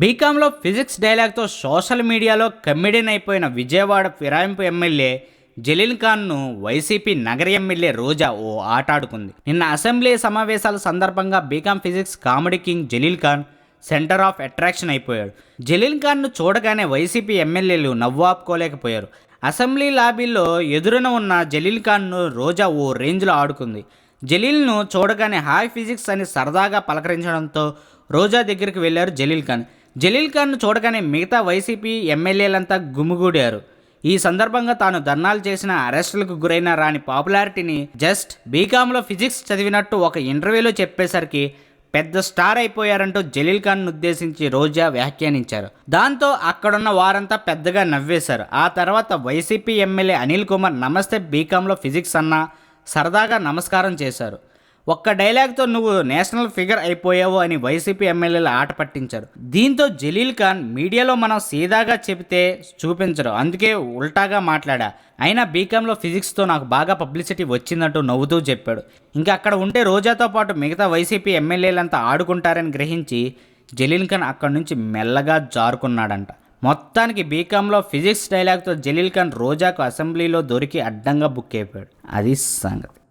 బీకాంలో physics డైలాగ్తో social మీడియాలో comedian అయిపోయిన విజయవాడ ఫిరాయింపు ఎమ్మెల్యే జలీల్ ఖాన్ను వైసీపీ నగర ఎమ్మెల్యే రోజా ఓ ఆట ఆడుకుంది. నిన్న అసెంబ్లీ సమావేశాల సందర్భంగా BCom physics comedy king Jalil Khan centre of attraction అయిపోయాడు. జలీల్ ఖాన్ను చూడగానే వైసీపీ ఎమ్మెల్యేలు నవ్వు ఆపుకోలేకపోయారు. అసెంబ్లీ లాబీలో ఎదురున ఉన్న జలీల్ ఖాన్ను రోజా ఓ రేంజ్లో ఆడుకుంది. జలీల్ను చూడగానే హాయ్ ఫిజిక్స్ అని సరదాగా పలకరించడంతో రోజా దగ్గరికి వెళ్ళారు జలీల్ ఖాన్. జలీల్ ఖాన్ను చూడగానే మిగతా వైసీపీ ఎమ్మెల్యేలంతా గుమిగూడారు. ఈ సందర్భంగా తాను ధర్నాలు చేసిన అరెస్టులకు గురైన రాని పాపులారిటీని జస్ట్ బీకామ్లో ఫిజిక్స్ చదివినట్టు ఒక ఇంటర్వ్యూలో చెప్పేసరికి పెద్ద స్టార్ అయిపోయారంటూ జలీల్ ఖాన్ను ఉద్దేశించి రోజా వ్యాఖ్యానించారు. దాంతో అక్కడున్న వారంతా పెద్దగా నవ్వేశారు. ఆ తర్వాత వైసీపీ ఎమ్మెల్యే అనిల్ కుమార్ నమస్తే బీకామ్లో ఫిజిక్స్ అన్న సరదాగా నమస్కారం చేశారు. ఒక్క డైలాగ్తో నువ్వు నేషనల్ ఫిగర్ అయిపోయావు అని వైసీపీ ఎమ్మెల్యేలు ఆట పట్టించారు. దీంతో జలీల్ ఖాన్ మీడియాలో మనం సీదాగా చెబితే చూపించరు. అందుకే ఉల్టాగా మాట్లాడా. అయినా బీకాంలో ఫిజిక్స్తో నాకు బాగా పబ్లిసిటీ వచ్చిందంటూ నవ్వుతూ చెప్పాడు. ఇంకా అక్కడ ఉంటే రోజాతో పాటు మిగతా వైసీపీ ఎమ్మెల్యేలంతా ఆడుకుంటారని గ్రహించి జలీల్ ఖాన్ అక్కడి నుంచి మెల్లగా జారుకున్నాడంట. మొత్తానికి బీకాంలో ఫిజిక్స్ డైలాగ్తో జలీల్ ఖాన్ రోజాకు అసెంబ్లీలో దొరికి అడ్డంగా బుక్ అయిపోయాడు. అది సంగతి.